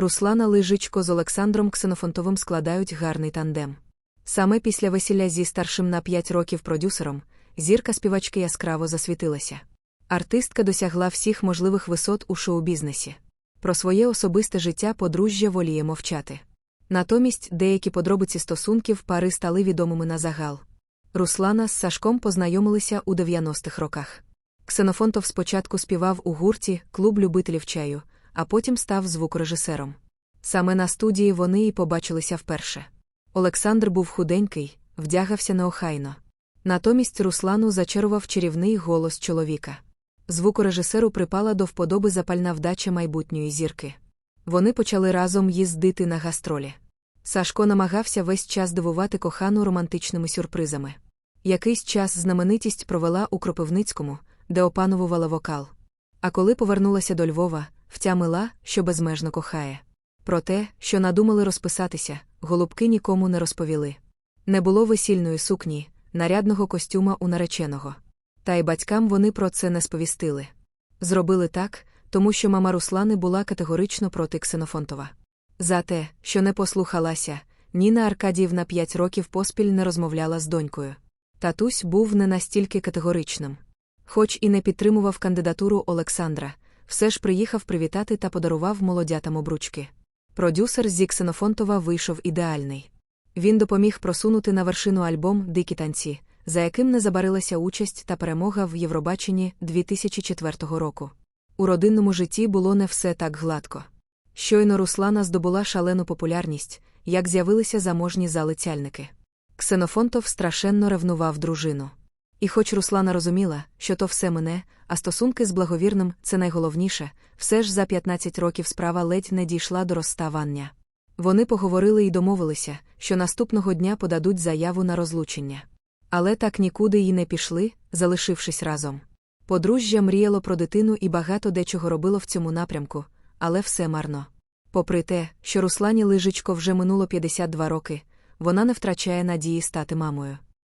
Руслана Лижичко з Олександром Ксенофонтовим складають гарний тандем. Саме після весілля зі старшим на 5 років продюсером зірка співачки яскраво засвітилася. Артистка досягла всіх можливих висот у шоу-бізнесі. Про своє особисте життя подружжя воліє мовчати. Натомість деякі подробиці стосунків пари стали відомими на загал. Руслана з Сашком познайомилися у 90-х роках. Ксенофонтов спочатку співав у гурті Клуб любителів чаю, а потім став звукорежисером. Саме на студії вони і побачилися вперше. Олександр був худенький, вдягався неохайно. Натомість Руслану зачарував чарівний голос чоловіка. Звукорежисеру припала до вподоби запальна вдача майбутньої зірки. Вони почали разом їздити на гастролі. Сашко намагався весь час дивувати кохану романтичними сюрпризами. Якийсь час знаменитість провела у Кропивницькому, де опанувала вокал. А коли повернулася до Львова, втямила, що безмежно кохає. Про те, що надумали розписатися, голубки нікому не розповіли. Не було весільної сукні, нарядного костюма у нареченого. Та й батькам вони про це не сповістили. Зробили так, тому що мама Руслани була категорично проти Ксенофонтова. За те, що не послухалася, Ніна Аркадіївна п'ять років поспіль не розмовляла з донькою. Татусь був не настільки категоричним. Хоч і не підтримував кандидатуру Олександра, все ж приїхав привітати та подарував молодятам обручки. Продюсер зі Ксенофонтова вийшов ідеальний. Він допоміг просунути на вершину альбом Дикі танці, за яким не забарилася участь та перемога в Євробаченні 2004 року. У родинному житті було не все так гладко. Щойно Руслана здобула шалену популярність, як з'явилися заможні залицяльники. Ксенофонтов страшенно ревнував дружину. І хоч Руслана розуміла, що то все мене, а стосунки з благовірним це найголовніше, все ж за 15 років справа ледь не дійшла до розставання. Вони поговорили і домовилися, що наступного дня подадуть заяву на розлучення. Але так нікуди й не пішли, залишившись разом. Подружжя мріяло про дитину і багато дечого робило в цьому напрямку, але все марно. Попри те, що Руслані Лижичко вже минуло 52 роки, вона не втрачає надії стати мамою.